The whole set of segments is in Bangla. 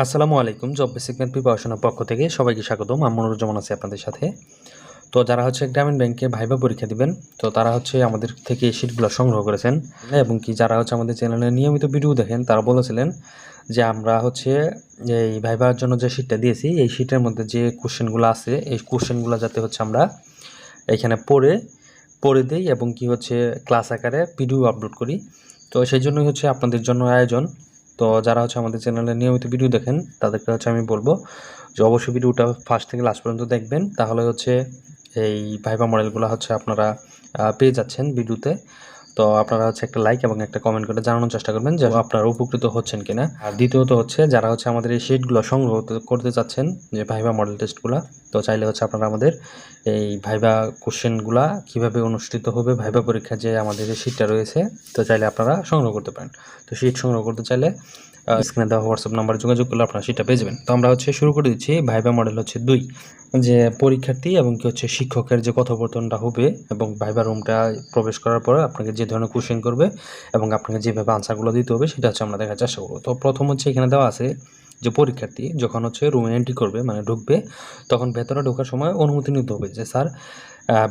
আসসালামু আলাইকুম জব বেসিক ম্যাথ প্রিপারেশনের পক্ষ থেকে সবাইকে স্বাগতম। আমি মনোরঞ্জন আছি আপনাদের সাথে। তো যারা হচ্ছে গ্রামীণ ব্যাংকে ভাইবা পরীক্ষা দিবেন, তো তারা হচ্ছে আমাদের থেকে এই শিটগুলো সংগ্রহ করেছেন এবং কি যারা হচ্ছে আমাদের চ্যানেলে নিয়মিত ভিডিও দেখেন, তারা বলেছিলেন যে আমরা হচ্ছে এই ভাইবার জন্য যে শিটটা দিয়েছি, এই শিটের মধ্যে যে কোশ্চেনগুলো আছে, এই কোশ্চেনগুলো যাতে হচ্ছে আমরা এখানে পড়ে পড়ে দিই এবং কি হচ্ছে ক্লাস আকারে ভিডিও আপলোড করি। তো সেই জন্যই হচ্ছে আপনাদের জন্য আয়োজন। তো যারা হচ্ছে আমাদের চ্যানেলে নিয়মিত ভিডিও দেখেন, তাদেরকে হচ্ছে আমি বলব যে অবশ্যই ভিডিওটা ফার্স্ট থেকে লাস্ট পর্যন্ত দেখবেন। তাহলে হচ্ছে এই ভাইবা মডেলগুলো হচ্ছে আপনারা পেয়ে যাচ্ছেন ভিডিওতে। তো আপনারা হচ্ছে একটা লাইক এবং একটা কমেন্ট করে জানানোর চেষ্টা করবেন যে আপনারা উপকৃত হচ্ছেন কিনা। আর দ্বিতীয়ত হচ্ছে যারা হচ্ছে আমাদের এই শিটগুলো সংগ্রহ করতে- করতে চাচ্ছেন, যে ভাইবা মডেল টেস্টগুলো তো চাইলে হচ্ছে আপনারা আমাদের এই ভাইবা কোশ্চেনগুলা কীভাবে অনুষ্ঠিত হবে ভাইবা পরীক্ষা যে আমাদের যে শিটটা রয়েছে, তো চাইলে আপনারা সংগ্রহ করতে পারেন। তো শিট সংগ্রহ করতে চাইলে স্ক্রিনে দেওয়া হোয়াটসঅ্যাপ নাম্বারে যোগাযোগ করলে আপনারা সেটা পেয়ে যাবেন। তো আমরা হচ্ছে শুরু করে দিচ্ছি ভাইবা মডেল হচ্ছে দুই। যে পরীক্ষার্থী এবং কি হচ্ছে শিক্ষকের যে কথোপকথনটা হবে এবং ভাইবা রুমটা প্রবেশ করার পরে আপনাকে যে ধরনের কোশ্চেন করবে এবং আপনাকে যেভাবে আনসারগুলো দিতে হবে সেটা হচ্ছে আমরা দেখার চেষ্টা করব। তো প্রথম হচ্ছে এখানে দেওয়া আছে যে পরীক্ষার্থী যখন হচ্ছে রুমে এন্ট্রি করবে মানে ঢুকবে, তখন ভেতরে ঢোকার সময় অনুমতি নিতে হবে যে, স্যার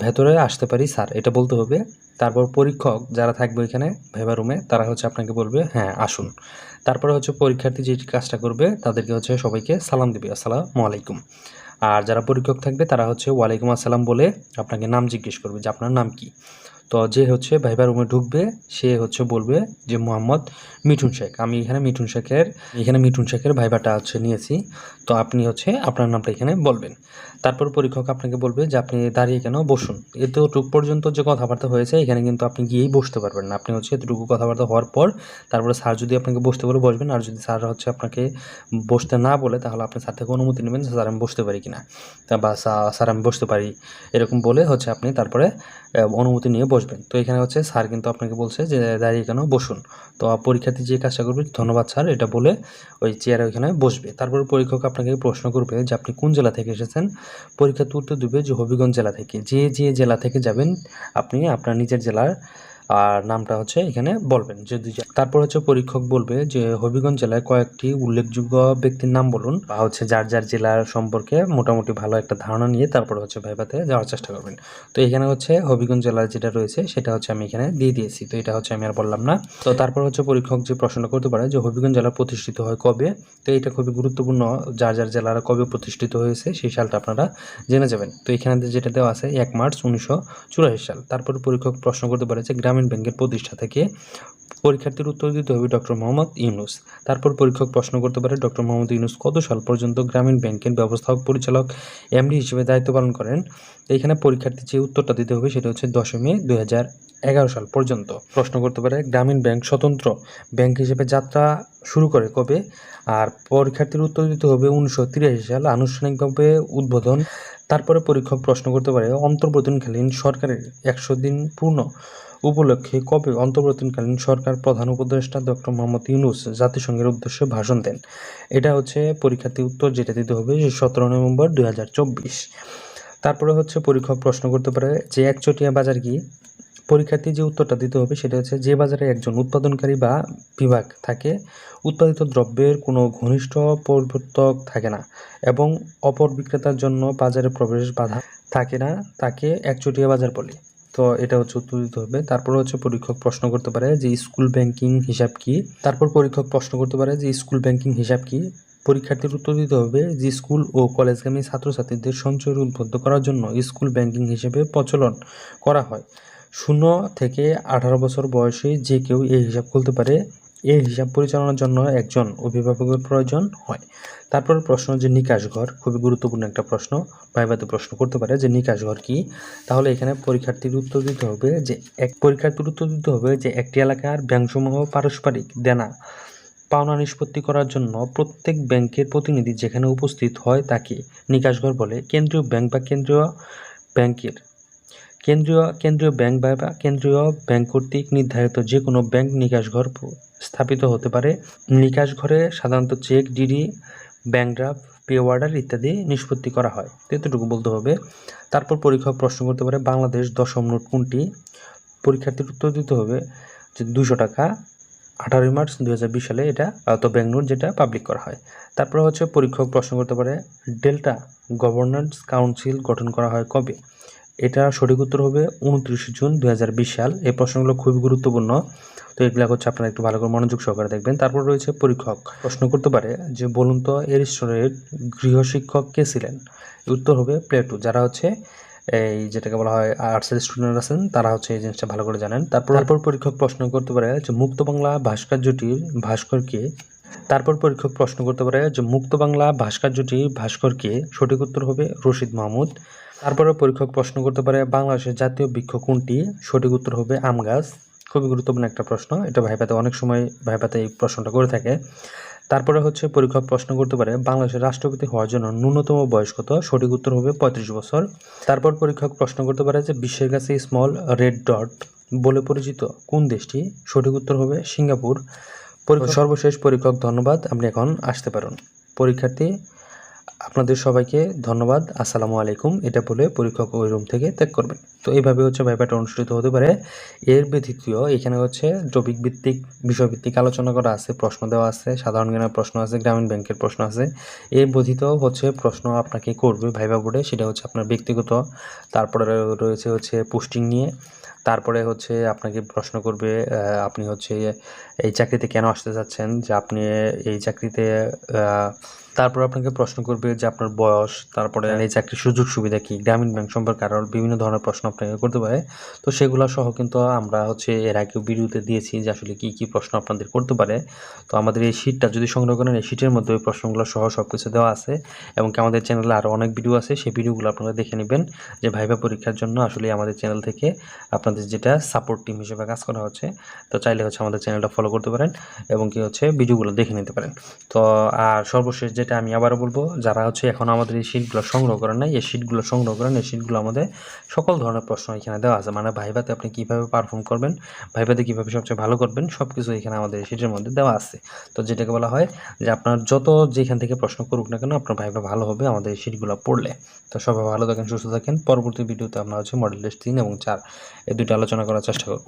ভেতরে আসতে পারি, স্যার। এটা বলতে হবে। তারপর পরীক্ষক যারা থাকবে এখানে ভেবা রুমে তারা হচ্ছে আপনাকে বলবে হ্যাঁ আসুন। তারপরে হচ্ছে পরীক্ষার্থী যে কাজটা করবে, তাদেরকে হচ্ছে সবাইকে সালাম দেবে, আসসালামু আলাইকুম। আর যারা পরীক্ষক থাকবে, তারা হচ্ছে ওয়ালাইকুম আসসালাম বলে আপনাকে নাম জিজ্ঞেস করবে যে আপনার নাম কি? তো যে হচ্ছে ভাইবার রুমে ঢুকবে, সে হচ্ছে বলবে যে, মোহাম্মদ মিঠুন শেখ, আমি এখানে মিঠুন শেখের, এখানে মিঠুন শেখের ভাইবাটা হচ্ছে নিয়েছি। তো আপনি হচ্ছে আপনার নামটা এখানে বলবেন। তারপর পরীক্ষক আপনাকে বলবে যে, আপনি দাঁড়িয়ে কেন বসুন? এতটুকু পর্যন্ত যে কথাবার্তা হয়েছে, এখানে কিন্তু আপনি গিয়েই বসতে পারবেন না। আপনি হচ্ছে এতটুকু কথাবার্তা হওয়ার পর, তারপরে স্যার যদি আপনাকে বসতে বলে বসবেন, আর যদি স্যার হচ্ছে আপনাকে বসতে না বলে, তাহলে আপনি স্যার থেকে অনুমতি নেবেন স্যার, আমি বসতে পারি কিনা? বা, "স্যার- আমি বসতে পারি। এরকম বলে হচ্ছে আপনি তারপরে অনুমতি নিয়ে বসবেন। তো এখানে হচ্ছে স্যার কিন্তু আপনাকে বলছে যে, দাঁড়িয়ে কেন? বসুন। তো পরীক্ষার্থী যে কাজটা করবে, ধন্যবাদ স্যার, এটা বলে ওই চেয়ারে ওইখানে বসবে। তারপর পরীক্ষক আপনাকে প্রশ্ন করবে যে, আপনি কোন জেলা থেকে এসেছেন? পরীক্ষার্থী উত্তর দেবে যে, হবিগঞ্জ জেলা থেকে। যে যে জেলা থেকে যাবেন, আপনি আপনার নিজের জেলার আর নামটা হচ্ছে এখানে বলবেন যা- তারপর হচ্ছে পরীক্ষক বলবে যে হবিগঞ্জ জেলায় কয়েকটি উল্লেখযোগ্য ব্যক্তির নাম বলুন বা হচ্ছে যার যার জেলার সম্পর্কে মোটামুটি ভালো একটা ধারণা নিয়ে তারপর হচ্ছে ভাইভাতে যাওয়ার চেষ্টা করবেন। তো এখানে হচ্ছে হবিগঞ্জ জেলার যেটা রয়েছে সেটা হচ্ছে আমি এখানে দিয়ে দিয়েছি, তো এটা হচ্ছে আমি আর বললাম না। তো তারপর হচ্ছে পরীক্ষক যে প্রশ্ন করতে পারে যে হবিগঞ্জ জেলা প্রতিষ্ঠিত হয় কবে, তো এটা খুবই গুরুত্বপূর্ণ, যার যার জেলার কবে প্রতিষ্ঠিত হয়েছে সেই সালটা আপনারা জেনে যাবেন। তো এখানে যেটা দেওয়া আছে এক মার্চ উনিশশো চুরাশি সাল, তারপর পরীক্ষক প্রশ্ন করতে পারে যে গ্রামীণ ব্যাংকের প্রতিষ্ঠা থেকে পরীক্ষার্থীর উত্তর দিতে হবে ডক্টর মোহাম্মদ ইউনুস। তারপর পরীক্ষক প্রশ্ন করতে পারে ডক্টর মোহাম্মদ ইউনুস কত সাল পর্যন্ত গ্রামীণ ব্যাংকের ব্যবস্থাপক পরিচালক এমডি হিসেবে দায়িত্ব পালন করেন? এখানে পরীক্ষার্থী যে উত্তরটা দিতে হবে সেটা হচ্ছে দশই মে এগারো সাল পর্যন্ত। প্রশ্ন করতে পারে গ্রামীণ ব্যাংক স্বতন্ত্র ব্যাংক হিসেবে যাত্রা শুরু করে কবে? আর পরীক্ষার্থীর উত্তর দিতে হবে উনিশশো তিরাশি সাল আনুষ্ঠানিকভাবে উদ্বোধন। তারপরে পরীক্ষক প্রশ্ন করতে পারে অন্তর্বর্তীকালীন সরকারের একশো দিন পূর্ণ উপলক্ষে কবে অন্তর্বর্তীকালীন সরকার প্রধান উপদেষ্টা ডক্টর মোহাম্মদ ইউনুস জাতিসংঘের উদ্দেশ্যে ভাষণ দেন? এটা হচ্ছে পরীক্ষার্থী উত্তর যেটা দিতে হবে সতেরো নভেম্বর দুই হাজার চব্বিশ। তারপরে হচ্ছে পরীক্ষক প্রশ্ন করতে পারে যে একচটিয়া বাজার কি? পরীক্ষার্থী যে উত্তরটা দিতে হবে সেটা হচ্ছে যে বাজারে একজন উৎপাদনকারী বা বিভাগ থাকে, উৎপাদিত দ্রব্যের কোনো ঘনিষ্ঠ পরিবর্তক থাকে না এবং অপর বিক্রেতার জন্য বাজারে প্রবেশ বাধা থাকে না, তাকে একচটিয়া বাজার বলে। তো এটা হচ্ছে উত্তর দিতে হবে। তারপর হচ্ছে পরীক্ষক প্রশ্ন করতে পারে যে স্কুল ব্যাংকিং হিসাব কি? তারপর পরীক্ষক প্রশ্ন করতে পারে যে স্কুল ব্যাংকিং হিসাব কি? পরীক্ষার্থীর উত্তর দিতে হবে যে স্কুল ও কলেজগামী ছাত্রছাত্রীদের সঞ্চয় উদ্বুদ্ধ করার জন্য স্কুল ব্যাংকিং হিসেবে প্রচলন করা হয়। শূন্য থেকে আঠারো বছর বয়সে যে কেউ এই হিসাব খুলতে পারে এই হিসাব পরিচালনার জন্য একজন অভিভাবকের প্রয়োজন হয়। তারপর প্রশ্ন যে নিকাশ ঘর, খুবই গুরুত্বপূর্ণ একটা প্রশ্ন, ভাইবাতে প্রশ্ন করতে পারে যে নিকাশ ঘর কি? তাহলে এখানে পরীক্ষার্থীর উত্তর দিতে হবে যে এক পরীক্ষার্থীর উত্তর দিতে হবে যে একটি এলাকার ব্যাংকসমূহ পারস্পরিক দেনা পাওনা নিষ্পত্তি করার জন্য প্রত্যেক ব্যাংকের প্রতিনিধি যেখানে উপস্থিত হয় তাকে নিকাশঘর বলে। কেন্দ্রীয় ব্যাংক বা কেন্দ্রীয় ব্যাংকের কেন্দ্রীয় কেন্দ্রীয় ব্যাংক বা কেন্দ্রীয় ব্যাংক কর্তৃক নির্ধারিত যে কোনো ব্যাংক নিকাশঘর প- স্থাপিত হতে পারে। নিকাশঘরে সাধারণত check, DD, bank draft, pay order ইত্যাদি নিষ্পত্তি করা হয়। এতটুকু বলতে হবে। তারপর পরীক্ষক প্রশ্ন করতে পারে, বাংলাদেশ দশম নোট কোনটি? পরীক্ষার্থীর উত্তর দিতে হবে যে দুশো টাকা। আঠারোই মার্চ দু হাজার বিশ সালে এটা তো নোট যেটা পাবলিক করা হয়। তারপরে হচ্ছে পরীক্ষক প্রশ্ন করতে পারে, ডেল্টা গভর্নেন্স কাউন্সিল গঠন করা হয় কবে? এটা সঠিক উত্তর হবে উনত্রিশে জুন দু হাজার বিশ সাল। এই প্রশ্নগুলো খুবই গুরুত্বপূর্ণ। তো এগুলো হচ্ছে আপনারা একটু ভালো করে মনোযোগ সহকারে দেখবেন। তারপর রয়েছে পরীক্ষক। প্রশ্ন করতে পারে যে বলুন তো এরিস্টরের গৃহশিক্ষক কে ছিলেন? উত্তর হবে প্লেটো। যারা হচ্ছে এই যেটাকে বলা হয় আর্টসের স্টুডেন্ট আছেন তারা হচ্ছে এই জিনিসটা ভালো করে জানেন। তারপর তারপর পরীক্ষক প্রশ্ন করতে পারে যে মুক্ত বাংলা ভাস্কর্যটির ভাস্করকে তারপর পরীক্ষক প্রশ্ন করতে পারে যে মুক্ত বাংলা ভাস্কর্যটির ভাস্করকে সঠিক উত্তর হবে রশিদ মাহমুদ। তারপরে পরীক্ষক প্রশ্ন করতে পারে, বাংলাদেশের জাতীয় বৃক্ষ কোনটি? সঠিক উত্তর হবে আম গাছ। খুবই গুরুত্বপূর্ণ একটা প্রশ্ন। এটা ভাইপাতে অনেক সময় ভাইপাতে এই প্রশ্নটা করে থাকে। তারপরে হচ্ছে পরীক্ষক প্রশ্ন করতে পারে, বাংলাদেশের রাষ্ট্রপতি হওয়ার জন্য ন্যূনতম বয়স কত? সঠিক উত্তর হবে পঁয়ত্রিশ বছর। তারপর পরীক্ষক প্রশ্ন করতে পারে যে, বিশ্বের কাছে স্মল রেড ডট বলে পরিচিত কোন দেশটি? সঠিক উত্তর হবে সিঙ্গাপুর। সর্বশেষ পরীক্ষক ধন্যবাদ। আপনি এখন আসতে পারেন। পরীক্ষার্থী আপনাদের সবাইকে ধন্যবাদ। আসসালামু আলাইকুম। এটা বলে পরীক্ষক ওই রুম থেকে ত্যাগ করবেন। তো এইভাবে হচ্ছে ভাইপাটা অনুষ্ঠিত হতে পারে। এর ব্যতীত এখানে হচ্ছে টপিক ভিত্তিক বিষয়ভিত্তিক আলোচনা করা আছে, প্রশ্ন দেওয়া আছে, সাধারণ জ্ঞানের প্রশ্ন আছে, গ্রামীণ ব্যাংকের প্রশ্ন আছে। এর ব্যতীত হচ্ছে প্রশ্ন আপনাকে করবে ভাইবা বোর্ডে সেটা হচ্ছে আপনার ব্যক্তিগত। তারপরে রয়েছে হচ্ছে পোস্টিং নিয়ে। তারপরে হচ্ছে আপনাকে প্রশ্ন করবে আপনি হচ্ছে এই চাকরিতে কেন আসতে চাচ্ছেন? যে আপনি এই চাকরিতে তারপর আপনাকে প্রশ্ন করবে যে আপনার বয়স তারপরে এই চাকরির সুযোগ সুবিধা কি গ্রামীণ ব্যাংক সম্পর্কে আরও বিভিন্ন ধরনের প্রশ্ন আপনাকে করতে পারে। তো সেগুলো সহ কিন্তু আমরা হচ্ছে এর আগে ভিডিওতে দিয়েছি যে আসলে কি কি প্রশ্ন আপনাদের করতে পারে। তো আমাদের এই শীটটা যদি সংগ্রহ করেন এই শীটের মধ্যে ওই প্রশ্নগুলো সহ সব কিছু দেওয়া আছে এবং কি আমাদের চ্যানেলে আরও অনেক ভিডিও আছে সেই ভিডিওগুলো আপনারা দেখে নেবেন যে ভাইভা পরীক্ষার জন্য আসলে আমাদের চ্যানেল থেকে আপনাদের যেটা সাপোর্ট টিম হিসেবে কাজ করা হচ্ছে তো চাইলে হচ্ছে আমাদের চ্যানেলটা ফলো করতে পারেন এবং কি হচ্ছে ভিডিওগুলো দেখে নিতে পারেন। তো আর সর্বশেষ যেটা আমি আবারও বলব, যারা হচ্ছে এখন আমাদের এই শিটগুলো সংগ্রহ করেন না এই শিটগুলো সংগ্রহ করেন, এই শিটগুলো আমাদের সকল ধরনের প্রশ্ন এখানে দেওয়া আছে। মানে ভাইভাতে আপনি কীভাবে পারফর্ম করবেন, ভাইভাতে কীভাবে সবচেয়ে ভালো করবেন সব কিছু এখানে আমাদের এই শিটের মধ্যে দেওয়া আছে। তো যেটাকে বলা হয় যে আপনার যত যেখান থেকে প্রশ্ন করুক না কেন, আপনার ভাইভা ভালো হবে আমাদের এই শিটগুলো পড়লে। তো সবাই ভালো থাকেন, সুস্থ থাকেন। পরবর্তী ভিডিওতে আমরা হচ্ছে মডেল টেস্ট তিন এবং চার এই দুটো আলোচনা করার চেষ্টা করব।